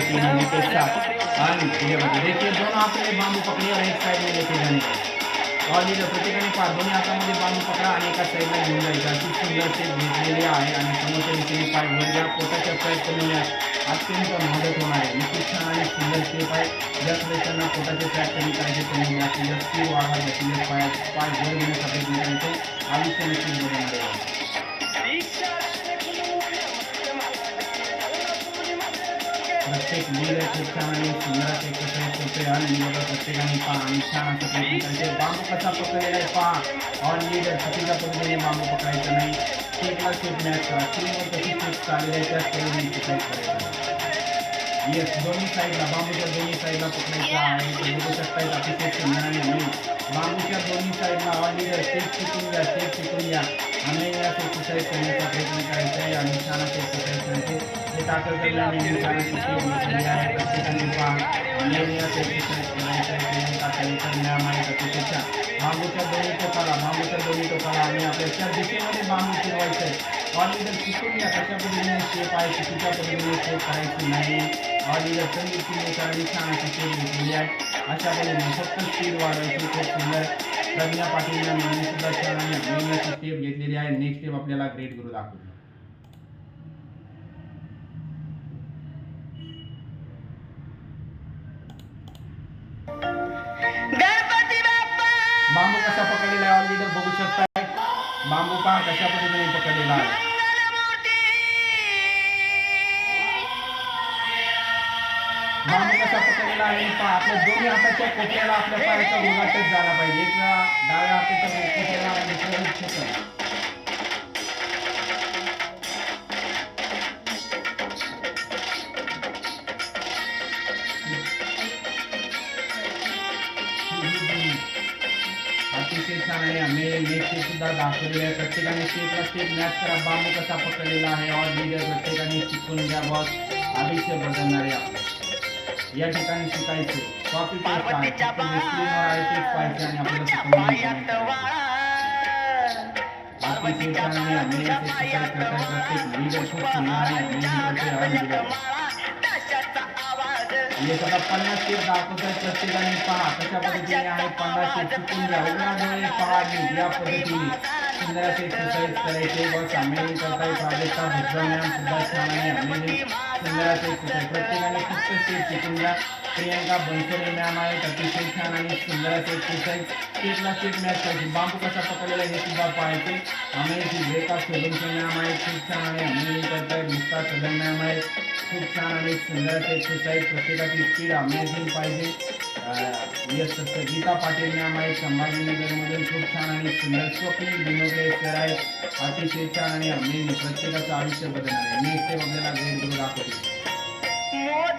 तीन के साथ आणि ये बघा देखिए, दोनों आपने बांबू पकड़ी और एक साइड में लेके जाने। का और ये प्रत्येकाने दोन्ही हातामध्ये बांबू पकडा आणि एका साईडला घेऊन जायचा अशी सुंदर ते घेतलेली आहे आणि समोरच्या दिशेने पाय वर घ्या पोटाच्या प्रयत्न अत्यंत मदत होणार आहे नक्कीच छान आणि सुंदर स्टेप आहे ज्या सदस्यांना पोटाचे ट्रॅक कमी करायचे त्यांनी जास्तीत स्पीड वाढवा जास्तीत पाय पाय वर घेण्यासाठी आयुष्य नक्कीच बदलणार आहे प्रत्येक लीड खूप छान आणि सुंदर असे एक्सरसाइज होते आणि बघा प्रत्येकाने पहा आणि छान असं प्रयत्न करायचे बांबू कसा पकडलेला आहे पहा ऑन लीड चुकीच्या पद्धतीने बांबू पकडायचं नाही स्टेपला स्टेप मॅच करा स्क्रीनवर कशी स्टेप चाललेली आहे त्याच पद्धतीने एक्सरसाइज करायचं येस दोन्ही साईडला बांबूच्या दोन्ही साईडला पकडायचं आहे. ते बघू शकताय अतिशय सुंदर आणि बांबूच्या दोन्ही साईडला ऑन लीड स्टेप शिकून घ्या स्टेप शिकून घ्या. आणि यात एक्सरसाइज करण्याचा प्रयत्न करायचा आहे. आणि छान असे एक्सरसाइज करायचे हे टाकल करण्याने मी छान अशी स्टेप घेतलेली आहे. प्रत्येकाने पहा. नेहमी असं एक्सरसाइज करायचं आहे. ते टाकल करण्याम आहे अतिशय छान बांबूच्या दोन्ही टोकाला बांबूच्या दोन्ही टोकाला आणि आपल्या त्या दिशेमध्ये बांबू फिरवायचं आहे. ऑलिडर शिकून घ्या. कशा पद्धतीने स्टेप आहे चुकीच्या पद्धतीने स्टेप करायची नाही. ऑलिडर संगीतची आणि छान अशी स्टेप घेतलेली आहे. अशा पद्धतीने फक्त स्पीड वाढवायची खूप सुंदर प्रज्ञा पाटील यांनी सुद्धा आणि नवीन स्टेप घेतलेली आहे. नेक्स्ट स्टेप आपल्याला ग्रेट गुरु दाखवतो. बांबू कसा पकडलेला आहे? ऑलरेडी बघू शकताय. बांबू पहा कशा पद्धतीने पकडलेला आहे. बांबू कसा आपल्या दोन्ही हाताच्या कोपऱ्याला आपल्या पायाचा टच झाला पाहिजे. एक डाव्या हाताच्या कोपऱ्याला दुसऱ्या अतिशय छान आहे. आम्ही नेक्स्ट सुद्धा दाखवलेले आहे. प्रत्येकाने स्टेपला स्टेप मॅच करा. बांबू कसा पकडलेला आहे. ऑल लीडर प्रत्येकाने शिकून घ्या. बॉस अभिषेक बदलणारे आहे या ठिकाणी शिकायचे. कॉपी पेस्ट आहे. फक्त स्क्रीनवर आहे तेच पाहायचे आणि आपल्याला पन्नास स्टेप दाखवत आहे प्रत्येकाने पहा. कशा पद्धतीने आहे पन्नास स्टेप शिकून घ्या उघडा डोळे पहा आणि या पद्धतीने. सुंदर असे एक्सरसाइज करायचे. प्राजक्ता भद्रा मॅम सुद्धा छान आहे. आम्ही सुंदर प्रत्येकाने फक्त स्टेप शिकून घ्या प्रियंका बनसोडे मॅम आहेत. अतिशय छान आणि सुंदर असे एक्सरसाइज स्टेपला स्टेप मॅच करायची. बांबू कसा पकडलेला हे सुद्धा पाहायचे. आम्ही ती रेखा सोलंकी मॅम आहे खूप छान आहे आम्ही करताय मुक्ता सदन मॅम आहे खूप छान आणि सुंदर असे एक्सरसाइज प्रत्येकाची स्पीड अमेझिंग पाहिजे. यस तसं गीता पाटील मॅम आहेत संभाजीनगरमधून खूप छान आणि सुंदर स्वप्नील बिनोगले सर आहेत अतिशय छान आणि अमेझिंग प्रत्येकाचं आयुष्य बदलणार आहे. मी इथे आपल्याला ग्रेड करून दाखवते.